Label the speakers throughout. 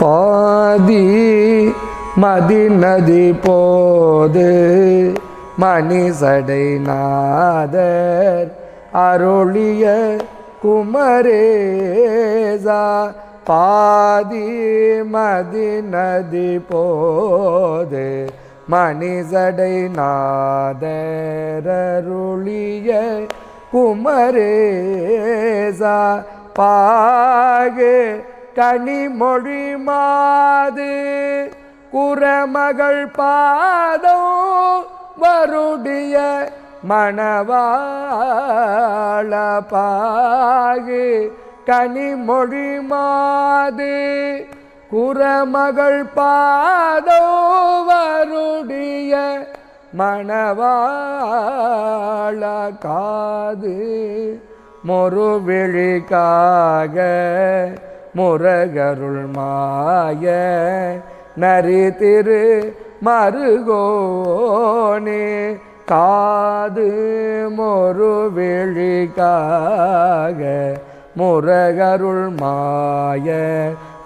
Speaker 1: பாதி மதி நதி போது மணிசடை நாதர் அருளிய குமரேசா. பாதி மதி நதி போது மணிசடை நாதரருளிய குமரேசா. பாகு கனிமொழி மாது குரமகள் பாதோ வருடிய மணவாள பாகு. கனிமொழி மாது குரமகள் பாதோ வருடிய மணவாள காது. மொருவிழிக்காக முரகருள் மாய நரி திரு மருகோனே. காது மொரு விழிக்காக முரகருள் மாய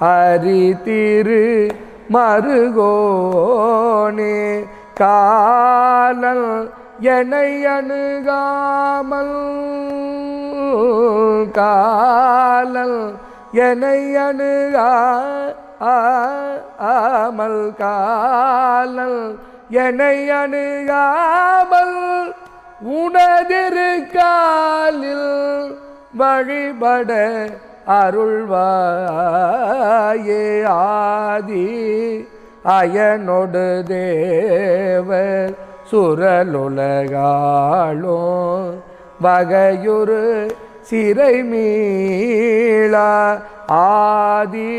Speaker 1: அரி திரு மருகோனே. காலல் என்னை அணுகாமல் காலல் என்னை அணுகா ஆமல் காலல். என்னை அணுகாமல் உனதிருக்காலில் வழிபட அருள்வாயே ஆதி. அயனொடு தேவர் சுரலுலகாளோ வகையுறு சிறை மீள ஆதி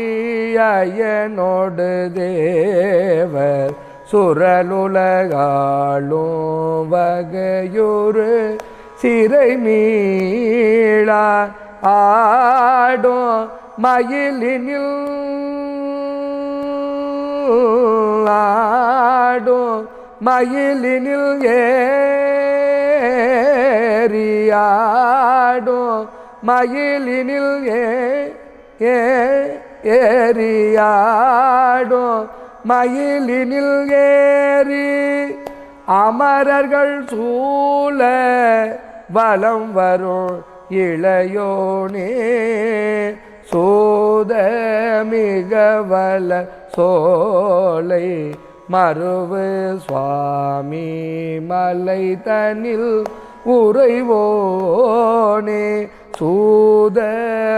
Speaker 1: தேவர் சுரலுலகாளும் வகையொரு சிறை மீள ஆடும் மயிலினில் ஆடும் மயிலினில் ஏரியாடும் மயிலினில் ஏ ஏ மயிலினில் ஏறி அமரர்கள் சூழ வலம் வரும் இளையோனே. சோத மிக வல சோலை மறுவு சுவாமி மலை தனில் உறைவோனே சூத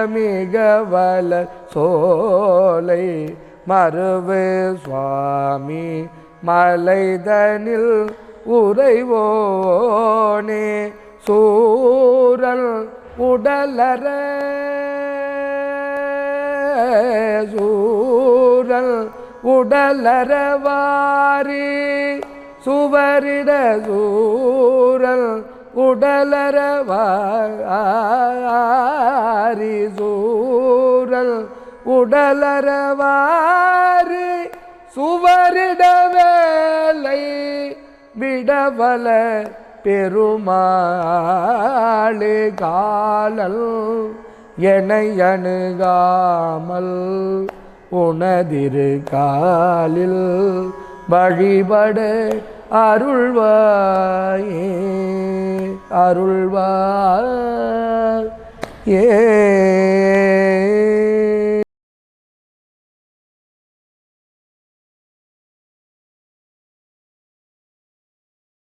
Speaker 1: மிக வல சோலை. மறுவு சுவாமி மலைதனில் உறைவோனே சூரல் உடலற. சூரல் உடலரவாரி சுவரிட சூரல் உடலரவாரி சூரல் உடலரவாரி சுவரிட வேலை விடவல பெருமாளே காலல் என அணுகாமல் உனதிரு காலில் வழிபட அருள்வாயே அருள்வாய் ஏ